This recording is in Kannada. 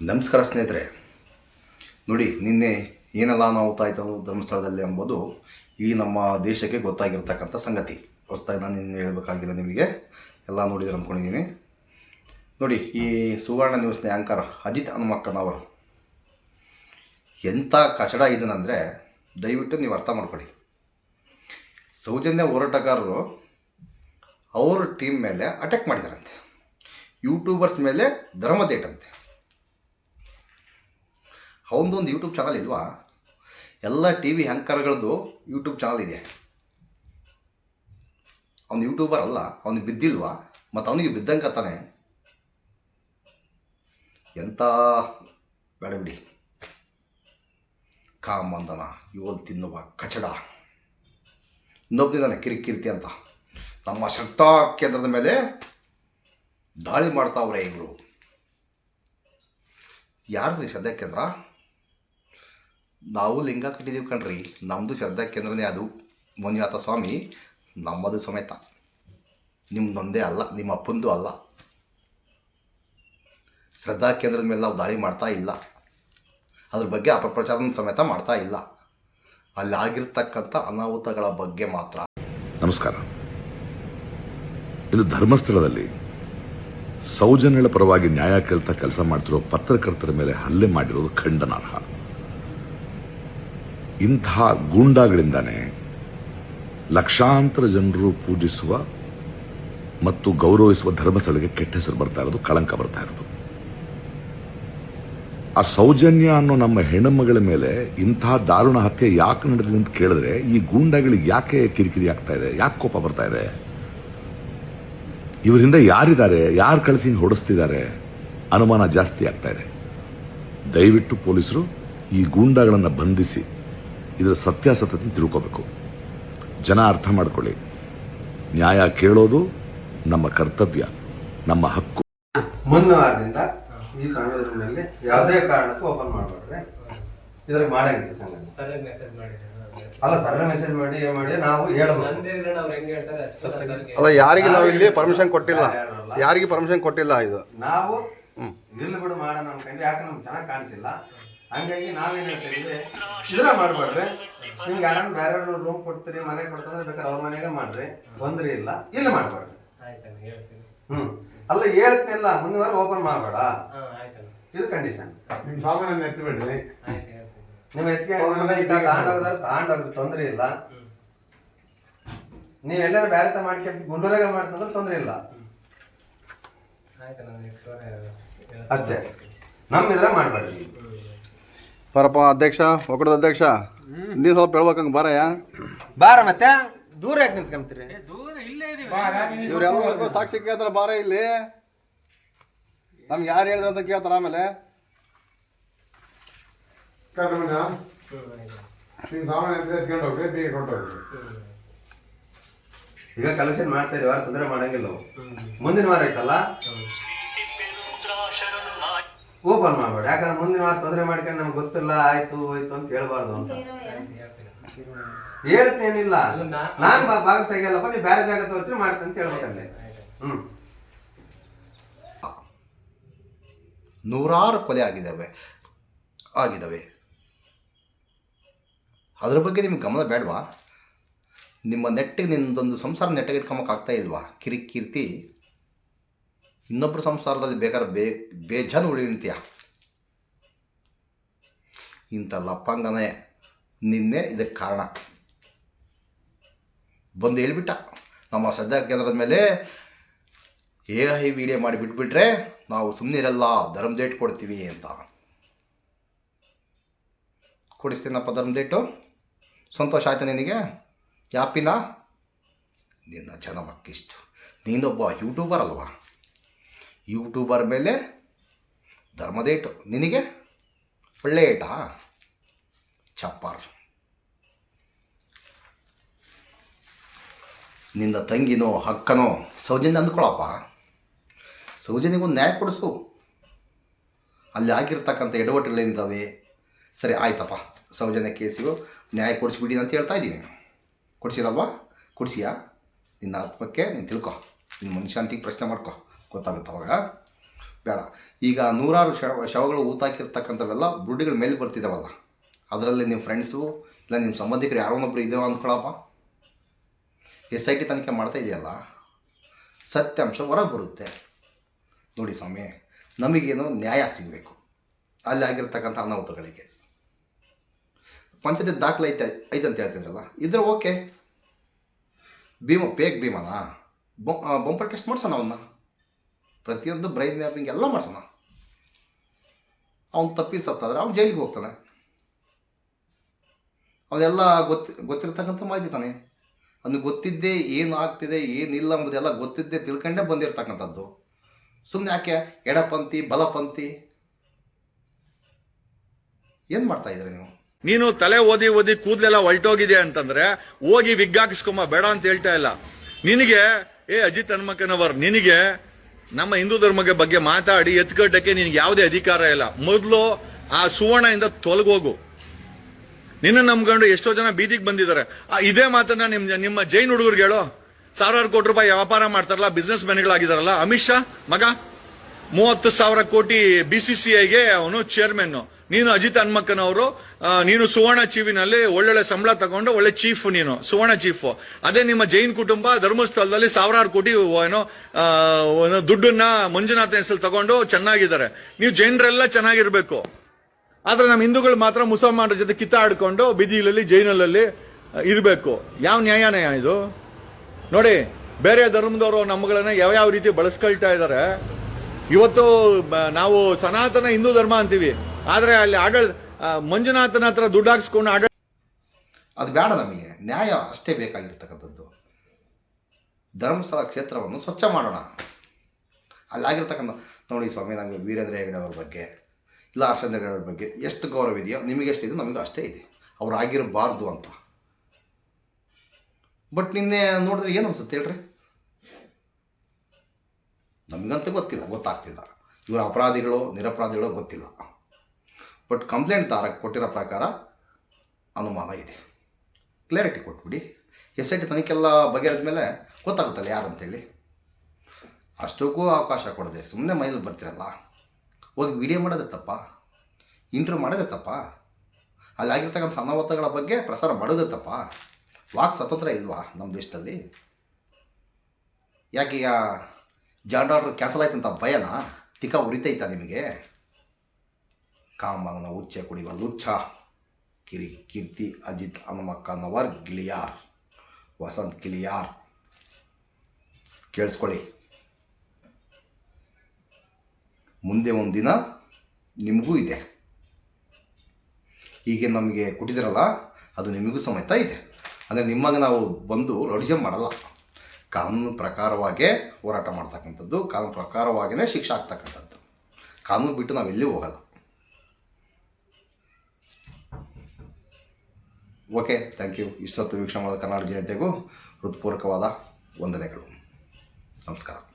ನಮಸ್ಕಾರ ಸ್ನೇಹಿತರೆ. ನೋಡಿ, ನಿನ್ನೆ ಏನೆಲ್ಲ ನಾವು ತಾಯ್ತು ಧರ್ಮಸ್ಥಳದಲ್ಲಿ ಎಂಬುದು ಈ ನಮ್ಮ ದೇಶಕ್ಕೆ ಗೊತ್ತಾಗಿರ್ತಕ್ಕಂಥ ಸಂಗತಿ. ಹೊಸ್ದಾಗಿ ನಾನು ನಿನ್ನೆ ಹೇಳಬೇಕಾಗಿಲ್ಲ ನಿಮಗೆ. ಎಲ್ಲ ನೋಡಿದ್ರೆ ಅಂದ್ಕೊಂಡಿದ್ದೀನಿ. ನೋಡಿ, ಈ ಸುವರ್ಣ ನ್ಯೂಸ್ನ ಆ್ಯಂಕರ್ ಅಜಿತ್ ಹನುಮಕ್ಕನವರು ಎಂಥ ಕಚಡ ಇದನ್ನಂದರೆ ದಯವಿಟ್ಟು ನೀವು ಅರ್ಥ ಮಾಡ್ಕೊಳ್ಳಿ. ಸೌಜನ್ಯ ಹೋರಾಟಗಾರರು ಅವ್ರ ಟೀಮ್ ಮೇಲೆ ಅಟ್ಯಾಕ್ ಮಾಡಿದಾರಂತೆ. ಯೂಟ್ಯೂಬರ್ಸ್ ಮೇಲೆ ಧರ್ಮದೇಟಂತೆ ಅವನದೊಂದು ಯೂಟ್ಯೂಬ್ ಚಾನಲ್ ಇಲ್ವಾ ಎಲ್ಲ ಟಿ ವಿ ಹ್ಯಾಂಕರ್ಗಳದ್ದು ಯೂಟ್ಯೂಬ್ ಚಾನಲ್ ಇದೆ. ಅವನು ಯೂಟ್ಯೂಬರ್ ಅಲ್ಲ ಅವನು ಬಿದ್ದಿಲ್ವಾ? ಮತ್ತು ಅವನಿಗೆ ಬಿದ್ದಂಗೆ ತಾನೆ? ಎಂಥ ಬೇಡ ಬಿಡಿ. ಕಾಮಂದನ ಇವಲ್ ತಿನ್ನುವ ಕಚಡ. ಇನ್ನೊಬ್ಬನಿದ್ದಾನೆ ಕಿರಿಕಿರ್ತಿ ಅಂತ. ನಮ್ಮ ಶ್ರದ್ಧಾ ಕೇಂದ್ರದ ಮೇಲೆ ದಾಳಿ ಮಾಡ್ತಾವ್ರೆ ಇವರು. ಯಾರ್ದು ಶ್ರದ್ಧಾ ಕೇಂದ್ರ? ನಾವು ಲಿಂಗ ಕಟ್ಟಿದ್ದೀವಿ ಕಣ್ರಿ. ನಮ್ಮದು ಶ್ರದ್ಧಾ ಕೇಂದ್ರನೇ ಅದು. ಮಂಜುನಾಥ ಸ್ವಾಮಿ, ನಮ್ಮದು ಸಮೇತ. ನಿಮ್ಮದೊಂದೇ ಅಲ್ಲ, ನಿಮ್ಮ ಅಪ್ಪಂದು ಅಲ್ಲ. ಶ್ರದ್ಧಾ ಕೇಂದ್ರದ ಮೇಲೆ ನಾವು ದಾಳಿ ಮಾಡ್ತಾ ಇಲ್ಲ. ಅದ್ರ ಬಗ್ಗೆ ಅಪಪ್ರಚಾರ ಸಮೇತ ಮಾಡ್ತಾ ಇಲ್ಲ. ಅಲ್ಲಿ ಆಗಿರ್ತಕ್ಕಂಥ ಅನಾಹುತಗಳ ಬಗ್ಗೆ ಮಾತ್ರ. ನಮಸ್ಕಾರ. ಇದು ಧರ್ಮಸ್ಥಳದಲ್ಲಿ ಸೌಜನ್ಯಗಳ ಪರವಾಗಿ ನ್ಯಾಯ ಕೇಳ್ತಾ ಕೆಲಸ ಮಾಡ್ತಿರೋ ಪತ್ರಕರ್ತರ ಮೇಲೆ ಹಲ್ಲೆ ಮಾಡಿರೋದು ಖಂಡನಾರ್ಹ. ಇಂಥ ಗೂಂಡಾಗಳಿಂದಾನೆ ಲಕ್ಷಾಂತರ ಜನರು ಪೂಜಿಸುವ ಮತ್ತು ಗೌರವಿಸುವ ಧರ್ಮಸ್ಥಳಕ್ಕೆ ಕೆಟ್ಟ ಹೆಸರು ಬರ್ತಾ ಇರೋದು, ಕಳಂಕ ಬರ್ತಾ ಇರೋದು. ಆ ಸೌಜನ್ಯ ಅನ್ನೋ ನಮ್ಮ ಹೆಣ್ಣುಮಗಳ ಮೇಲೆ ಇಂಥ ದಾರುಣ ಹತ್ಯೆ ಯಾಕೆ ನಡೆದಿದೆ ಅಂತ ಕೇಳಿದ್ರೆ, ಈ ಗೂಂಡಾಗಳಿಗೆ ಯಾಕೆ ಕಿರಿಕಿರಿ ಆಗ್ತಾ ಇದೆ, ಯಾಕೆ ಕೋಪ ಬರ್ತಾ ಇದೆ? ಇವರಿಂದ ಯಾರಿದ್ದಾರೆ, ಯಾರು ಕಳಿಸಿ ಹೊಡೆಸ್ತಿದ್ದಾರೆ? ಅನುಮಾನ ಜಾಸ್ತಿ ಆಗ್ತಾ ಇದೆ. ದಯವಿಟ್ಟು ಪೊಲೀಸರು ಈ ಗೂಂಡಾಗಳನ್ನು ಬಂಧಿಸಿ. ಇದರ ಸತ್ಯಾಸತ್ಯತೆ ತಿಳ್ಕೋಬೇಕು. ಜನ ಅರ್ಥ ಮಾಡ್ಕೊಳ್ಳಿ. ನ್ಯಾಯ ಕೇಳೋದು ನಮ್ಮ ಕರ್ತವ್ಯ ನಮ್ಮ ಹಕ್ಕು. ಮುಂದಿನ ವಾರದಿಂದ ಈ ಸಂಘದಲ್ಲಿ ಯಾವುದೇ ಕಾರಣಕ್ಕೂ ಓಪನ್ ಮಾಡಬಾರ್ದ್ರೆ ಇದ್ರಾಗ ಮಾಡಂಗಿಲ್ಲ ಸಂಘ ಅಲ್ಲ ಸರಳ ಮೆಸೇಜ್ ಮಾಡಿ ಏನ್ ಮಾಡಿ ನಾವು ಹೇಳ್ತಾರೆ ಅಲ್ಲ ಯಾರಿಗೆ ನಾವು ಇಲ್ಲಿ ಪರ್ಮಿಷನ್ ಕೊಟ್ಟಿಲ್ಲ. ಯಾರಿಗೆ ಪರ್ಮಿಷನ್ ಕೊಟ್ಟಿಲ್ಲ ಇದು. ನಾವು ಇರ್ಲಿ ಬಿಡು ಮಾಡೋಣ ಅನ್ಕೊಂಡು ಯಾಕೆ ನಮ್ಗೆ ಚೆನ್ನಾಗಿ ಕಾಣಿಸಿಲ್ಲ. ಹಂಗಾಗಿ ನಾವೇನ್ ಹೇಳ್ತೀವಿ ಇದನ್ನ ಮಾಡ್ಬೇಡ್ರಿ. ನಿಮ್ಗೆ ಯಾರನ್ನ ಬೇರೆ ರೂಮ್ ಕೊಡ್ತೀರಿ ಮನೆ ಕೊಡ್ತಾರೆ ಬೇಕಾದ್ರೆ ಅವ್ರ ಮನೆಗೆ ಮಾಡ್ರಿ. ತೊಂದರೆ ಇಲ್ಲ ಇಲ್ಲಿ ಮಾಡ್ಬೇಡ್ರಿ. ಹ್ಮ್. ಅಲ್ಲ ಹೇಳ್ತೀನಿಲ್ಲ ಮುಂದಿನ ವಾರ ಓಪನ್ ಮಾಡಬೇಡ. ಇದು ಕಂಡೀಷನ್ ನಿಮ್ ಸಾಮಾನ್ಯ ಎತ್ತಿ ಬಿಡ್ರಿ. ಆಯ್ತು ಎತ್ತಿ ತಗೊಂಡೋಗದ್ರೆ ತಗೊಂಡೋಗ್ರಿ ತೊಂದ್ರೆ ಇಲ್ಲ. ನೀವ್ ಎಲ್ಲಾರು ಬ್ಯಾರೆ ತ ಮಾಡ್ಕೊಂಡು ಗುಂಡೂರಾಗ ಮಾಡ್ತಂದ್ರೆ ತೊಂದ್ರೆ ಇಲ್ಲ. ಅಷ್ಟೇ. ನಮ್ಮ ಮಾಡ್ಬಾರ್ದು ಮಾಡ್ಬೇಡ್ರಿ. ಬರಪ್ಪ ಅಧ್ಯಕ್ಷ ಒಕ್ಕಡದ ಅಧ್ಯಕ್ಷ. ನೀ ಸ್ವಲ್ಪ ಹೇಳ್ಬೇಕಂಗೆ ಬಾರಯ್ಯ? ಬಾರ ಮತ್ತೆ? ದೂರ ಯಾಕೆ ನಿಂತ್ಕೊಂತೀರಿ? ಇವ್ರೆಲ್ಲರಿಗೂ ಸಾಕ್ಷಿ ಕೇಳ್ತಾರ ಬಾರ ಇಲ್ಲಿ. ನಮ್ಗೆ ಯಾರು ಹೇಳಿದ್ರೆ ಅಂತ ಕೇಳ್ತಾರ ಆಮೇಲೆ. ಈಗ ಕಲೆಕ್ಷನ್ ಮಾಡ್ತಾ ಇದ್ದೀವಿ ವಾರ ತೊಂದರೆ ಮಾಡಂಗಿಲ್ಲ. ನಾವು. ಮುಂದಿನ ವಾರ ಐತಲ್ಲ? ಓಪನ್ ಮಾಡಬೇಡ. ಯಾಕಂದ್ರೆ ಮುಂದಿನ ವಾರ ತೊಂದರೆ ಮಾಡ್ಕೊಂಡು ನಮ್ಗೆ ಗೊತ್ತಿಲ್ಲ ಆಯ್ತು ಹೋಯ್ತು ಅಂತ ಹೇಳ್ಬಾರ್ದು ಅಂತ. ಹೇಳ್ತೇನಿಲ್ಲ. ನಾನ್ ಬಾ- ಭಾಗ ತೆಗಿಯಲ್ಲಪ್ಪ ನೀವು ಬೇರೆ ಜಾಗ ತೋರಿಸಿ ಮಾಡ್ತೇನೆ ಅಂತ ಹೇಳ್ಬೇಕಲ್ಲಿ ಹ್ಮ್. ನೂರಾರು ಕೊಲೆ ಆಗಿದ್ದಾವೆ. ಆಗಿದ್ದಾವೆ. ಅದ್ರ ಬಗ್ಗೆ ನಿಮ್ಗೆ ಗಮನ ಬೇಡವಾ? ನಿಮ್ಮ ನೆಟ್ಟಿಗೆ ನಿಮ್ಮದೊಂದು ಸಂಸಾರ ನೆಟ್ಟಿಗೆ ಇಟ್ಕೊಂಬಕ್ಕಾಗ್ತಾ ಇಲ್ವಾ? ಕಿರಿಕೀರ್ತಿ. ಇನ್ನೊಬ್ಬರ ಸಂಸಾರದಲ್ಲಿ ಬೇಕಾದ್ರೆ ಬೇ, ಬೇಜಾನ್ ಉಳಿತೀಯ ಇಂಥ ಲಪ್ಪಂಗನೇ ನಿನ್ನೆ ಇದಕ್ಕೆ ಕಾರಣ. ಬಂದು ಹೇಳ್ಬಿಟ್ಟ. ನಮ್ಮ ಶ್ರದ್ಧಾ ಕೇಂದ್ರದ ಮೇಲೆ ಎ ಐ ವಿಡಿಯೋ ಮಾಡಿ ಬಿಟ್ಬಿಟ್ರೆ ನಾವು ಸುಮ್ಮನಿರಲ್ಲ ಧರ್ಮ ಡೇಟ್ ಕೊಡ್ತೀವಿ ಅಂತ. ಕೊಡಿಸ್ತೀನಪ್ಪ ಧರ್ಮ ಡೇಟು ಸಂತೋಷ ಆಯ್ತಾ ನಿನಗೆ? ಯಾಪಿನ? ನಿನ್ನ ಜನಮಕ್ಕಿಷ್ಟು. ನೀನೊಬ್ಬ ಯೂಟ್ಯೂಬರ್ ಅಲ್ವಾ? ಯೂಟ್ಯೂಬರ್ ಮೇಲೆ ಧರ್ಮದೇಟು. ನಿನಗೆ? ಪ್ಲೇಟ? ಚಪ್ಪರ್. ನಿನ್ನ ತಂಗಿನೋ, ಹಕ್ಕನೋ, ಸೌಜನ್ಯ ಅಂದ್ಕೊಳಪ್ಪ. ಸೌಜನ್ಯಗೊಂದು ನ್ಯಾಯ ಕೊಡಿಸು. ಅಲ್ಲಿ ಆಗಿರ್ತಕ್ಕಂಥ ಎಡವಟ್ಟುಗಳೇನಿದ್ದಾವೆ ಸರಿ, ಆಯ್ತಪ್ಪ. ಸೌಜನ್ಯ ಕೇಸಿಗೂ ನ್ಯಾಯ ಕೊಡಿಸ್ಬಿಡಿ ಅಂತ ಹೇಳ್ತಾ ಇದ್ದೀನಿ. ಕೊಡಿಸಿರಲ್ವಾ? ಕೊಡಿಸಿಯಾ? ನಿನ್ನ ಆತ್ಮಕ್ಕೆ ನೀನು ತಿಳ್ಕೊ. ನಿನ್ನ ಮನಶಾಂತಿಗೆ ಪ್ರಶ್ನೆ ಮಾಡ್ಕೊ. ಗೊತ್ತಾಗುತ್ತೆ ಅವಾಗ ಬೇಡ. ಈಗ ನೂರಾರು ಶವ, ಶವಗಳು ಊತಾಕಿರ್ತಕ್ಕಂಥವೆಲ್ಲ ಬುಡ್ಡಿಗಳ ಮೇಲೆ ಬರ್ತಿದ್ದಾವಲ್ಲ ಅದರಲ್ಲಿ ನಿಮ್ಮ ಫ್ರೆಂಡ್ಸು ಇಲ್ಲ ನಿಮ್ಮ ಸಂಬಂಧಿಕರು ಯಾರೋ ಒಬ್ಬರು ಇದ್ದೇವ ಅಂದ್ಕೊಳಪ್ಪ. ಎಸ್ ಐ ಟಿ ತನಿಖೆ ಮಾಡ್ತಾ ಇದೆಯಲ್ಲ, ಸತ್ಯಾಂಶ ಹೊರಗೆ ಬರುತ್ತೆ. ನೋಡಿ ಸ್ವಾಮಿ, ನಮಗೇನು ನ್ಯಾಯ ಸಿಗಬೇಕು. ಅಲ್ಲಿ ಆಗಿರ್ತಕ್ಕಂಥ ಅನಾಹುತಗಳಿಗೆ. ಪಂಚಾಯತ್ ದಾಖಲೆ ಐತೆ ಐತೆ ಅಂತ ಹೇಳ್ತಿದ್ರಲ್ಲ, ಇದ್ರೆ ಓಕೆ. ಭೀಮ ಪೇಕ್ ಭೀಮನಾ? ಬಂಪರ್ ಟೆಸ್ಟ್ ಮಾಡಿಸೋಣ ಅವನ್ನ? ಪ್ರತಿಯೊಂದು ಬ್ರೈನ್ ಮ್ಯಾಪಿಂಗ್ ಎಲ್ಲ ಮಾಡ್ಸೋಣ ಅವ್ನು ತಪ್ಪಿ ಸತ್ತಾದ್ರೆ ಅವ್ನು ಜೈಲಿಗೆ ಹೋಗ್ತಾನೆ. ಅವನ್ನೆಲ್ಲ ಗೊತ್ತಿ, ಗೊತ್ತಿರ್ತಕ್ಕಂಥ ಮಾಹಿತಿ ತಾನೆ. ಅವ್ನಿಗೆ ಗೊತ್ತಿದ್ದೇ ಏನು ಆಗ್ತಿದೆ, ಏನಿಲ್ಲ ಅಂಬುದೆಲ್ಲ ಗೊತ್ತಿದ್ದೇ ತಿಳ್ಕೊಂಡೇ ಬಂದಿರ್ತಕ್ಕಂಥದ್ದು. ಸುಮ್ಮನೆ ಯಾಕೆ? ಎಡಪಂಥಿ, ಬಲಪಂಥಿ. ಏನು ಮಾಡ್ತಾ ಇದ್ದೀರಿ ನೀವು? ನೀನು ತಲೆ ಓದಿ ಓದಿ ಕೂದಲೆಲ್ಲ ಹೊಲ್ಟೋಗಿದೆ ಅಂತಂದ್ರೆ, ಹೋಗಿ ವಿಗ್ ಬೇಡ ಅಂತ ಹೇಳ್ತಾ ಇಲ್ಲ. ನಿನಗೆ, ಏ ಅಜಿತ್ ಹನುಮಕ್ಕನವರ್ ನಿನಗೆ ನಮ್ಮ ಹಿಂದೂ ಧರ್ಮದ ಬಗ್ಗೆ ಮಾತಾಡಿ ಎತ್ಕಟ್ಟಕ್ಕೆ ನಿನಗೆ ಯಾವುದೇ ಅಧಿಕಾರ ಇಲ್ಲ. ಮೊದಲು ಆ ಸುವರ್ಣ ಇಂದ ತೊಲಗೋಗು ನಿನ್ನ ನಂಬ್ಕೊಂಡು ಎಷ್ಟೋ ಜನ ಬೀದಿಗೆ ಬಂದಿದ್ದಾರೆ. ಇದೇ ಮಾತನ್ನ ನಿಮ್, ನಿಮ್ಮ ಜೈನ್ ಹುಡುಗರಿಗೆ ಹೇಳೋ. ಸಾವಿರಾರು ಕೋಟಿ ರೂಪಾಯಿ ವ್ಯಾಪಾರ ಮಾಡ್ತಾರಲ್ಲ ಬಿಸ್ನೆಸ್ ಮ್ಯಾನ್ಗಳಾಗಿದಾರಲ್ಲ ಅಮಿತ್ ಶಾ, ಮಗ. ಮೂವತ್ತು ಸಾವಿರ ಕೋಟಿ ಬಿಸಿಸಿಐಗೆ ಅವನು ಚೇರ್ಮನ್ ನೀನು ಅಜಿತ್ ಹನ್ಮಕ್ಕನವರು ನೀನು ಸುವರ್ಣ ಚೀವಿನಲ್ಲಿ ಒಳ್ಳೊಳ್ಳೆ ಸಂಬಳ ತಗೊಂಡು ಒಳ್ಳೆ ಚೀಫ್ ನೀನು, ಸುವರ್ಣ ಚೀಫ್ ಅದೇ ನಿಮ್ಮ ಜೈನ್ ಕುಟುಂಬ, ಧರ್ಮಸ್ಥಳದಲ್ಲಿ ಸಾವಿರಾರು ಕೋಟಿ, ಏನೋ ದುಡ್ಡನ್ನ ಮಂಜುನಾಥ ಹೆಸರು ತಗೊಂಡು ಚೆನ್ನಾಗಿದ್ದಾರೆ. ನೀವು ಜೈನರೆಲ್ಲ ಚೆನ್ನಾಗಿರ್ಬೇಕು. ಆದ್ರೆ ನಮ್ಮ ಹಿಂದೂಗಳು ಮಾತ್ರ ಮುಸಲ್ಮಾನರ ಜೊತೆ ಕಿತ್ತಾಡ್ಕೊಂಡು ಬಿದಿಲಲ್ಲಿ, ಜೈನಲ್ಲಲ್ಲಿ ಇರಬೇಕು. ಯಾವ ನ್ಯಾಯಾನಯ ಇದು? ನೋಡಿ, ಬೇರೆ ಧರ್ಮದವರು ನಮ್ಮಗಳನ್ನ ಯಾವ ಯಾವ ರೀತಿ ಬಳಸ್ಕೊಳ್ತಾ ಇದ್ದಾರೆ. ಇವತ್ತು ನಾವು ಸನಾತನ ಹಿಂದೂ ಧರ್ಮ ಅಂತೀವಿ. ಆದ್ರೆ ಅಲ್ಲಿ ಆಡಳ್ ಆ, ಮಂಜುನಾಥನ ಹತ್ರ ದುಡ್ಡು ಹಾಕ್ಸ್ಕೊಂಡು ಆಡಳ್ ಅದು ಬೇಡ ನಮಗೆ. ನ್ಯಾಯ ಅಷ್ಟೇ ಬೇಕಾಗಿರ್ತಕ್ಕಂಥದ್ದು. ಧರ್ಮಸ್ಥಳ ಕ್ಷೇತ್ರವನ್ನು ಸ್ವಚ್ಛ ಮಾಡೋಣ. ಅಲ್ಲಾಗಿರ್ತಕ್ಕಂಥ ನೋಡಿ ಸ್ವಾಮಿ ನಮಗೆ ವೀರೇಂದ್ರ ಹೆಗಡೆ ಬಗ್ಗೆ ಇಲ್ಲ ಹರ್ಷೇಂದ್ರ ಹೆಗಡೆ ಬಗ್ಗೆ ಎಷ್ಟು ಗೌರವ ಇದೆಯೋ ನಿಮಗೆ ಎಷ್ಟಿದೆ ನಮಗೂ ಅಷ್ಟೇ ಇದೆ. ಅವ್ರು ಆಗಿರಬಾರ್ದು ಅಂತ. ಬಟ್ ನಿನ್ನೆ ನೋಡಿದ್ರೆ ಏನು ಅನ್ಸುತ್ತೆ ಹೇಳ್ರಿ? ನಮಗಂತೂ ಗೊತ್ತಿಲ್ಲ ಗೊತ್ತಾಗ್ತಿಲ್ಲ. ಇವರು ಅಪರಾಧಿಗಳು ನಿರಪರಾಧಿಗಳು ಗೊತ್ತಿಲ್ಲ. ಬಟ್ ಕಂಪ್ಲೇಂಟ್ ತಾರ ಕೊಟ್ಟಿರೋ ಪ್ರಕಾರ ಅನುಮಾನ ಇದೆ. ಕ್ಲಾರಿಟಿ ಕೊಟ್ಬಿಡಿ. ಎಸ್ ಐ ಟಿ ತನಿಖೆಲ್ಲ ಬಗೆಹರಿದ ಮೇಲೆ ಗೊತ್ತಾಗುತ್ತಲ್ಲ ಯಾರು ಅಂತೇಳಿ. ಅಷ್ಟಕ್ಕೂ ಅವಕಾಶ ಕೊಡದೆ ಸುಮ್ಮನೆ ಮೈಲಿ ಬರ್ತಿರಲ್ಲ. ಹೋಗಿ ವಿಡಿಯೋ ಮಾಡೋದೇ ತಪ್ಪ? ಇಂಟರ್ವ್ಯೂ ಮಾಡೋದೇ ತಪ್ಪ? ಅಲ್ಲಿ ಆಗಿರ್ತಕ್ಕಂಥ ಅನಾಹುತಗಳ ಬಗ್ಗೆ ಪ್ರಸಾರ ಮಾಡೋದೇ ತಪ್ಪ? ವಾಕ್ ಸ್ವತಂತ್ರ ಇಲ್ವಾ ನಮ್ಮ ದೇಶದಲ್ಲಿ? ಯಾಕೀಗ ಜಾಂಡ್ ಆರ್ಡರ್ ಕ್ಯಾನ್ಸಲ್ ಆಯ್ತಂತ ಭಯನಾ? ತಿಕ್ಕ ಉರಿತೈತಾ ನಿಮಗೆ? ಕಾಮನ ಉಚ್ಚೆ ಕುಡಿಯುವ ಲುಚ್ಚ ಕಿರಿ ಕೀರ್ತಿ ಅಜಿತ್ ಹನುಮಕ್ಕನವರ್ ಗಿಳಿಯಾರ್. ವಸಂತ್ ಗಿಳಿಯಾರ್. ಕೇಳಿಸ್ಕೊಳ್ಳಿ. ಮುಂದೆ ಒಂದಿನ ನಿಮಗೂ ಇದೆ. ಹೀಗೆ ನಮಗೆ ಕೊಟ್ಟಿದ್ದೀರಲ್ಲ ಅದು ನಿಮಗೂ ಸಮೇತ ಇದೆ. ಅಂದರೆ ನಿಮಗೆ ನಾವು ಬಂದು ರೌಡಿಜಮ್ ಮಾಡಲ್ಲ. ಕಾನೂನು ಪ್ರಕಾರವಾಗೇ ಹೋರಾಟ ಮಾಡ್ತಕ್ಕಂಥದ್ದು, ಕಾನೂನು ಪ್ರಕಾರವಾಗಿಯೇ ಶಿಕ್ಷೆ ಆಗ್ತಕ್ಕಂಥದ್ದು. ಕಾನೂನು ಬಿಟ್ಟು ನಾವು ಎಲ್ಲಿ ಹೋಗಲ್ಲ. ಓಕೆ ಥ್ಯಾಂಕ್ ಯು ಇಷ್ಟೊತ್ತು ವೀಕ್ಷಣೆ ಮಾಡಿದ ಕನ್ನಡ ಜನತೆಗೂ ಹೃತ್ಪೂರ್ವಕವಾದ ವಂದನೆಗಳು. ನಮಸ್ಕಾರ.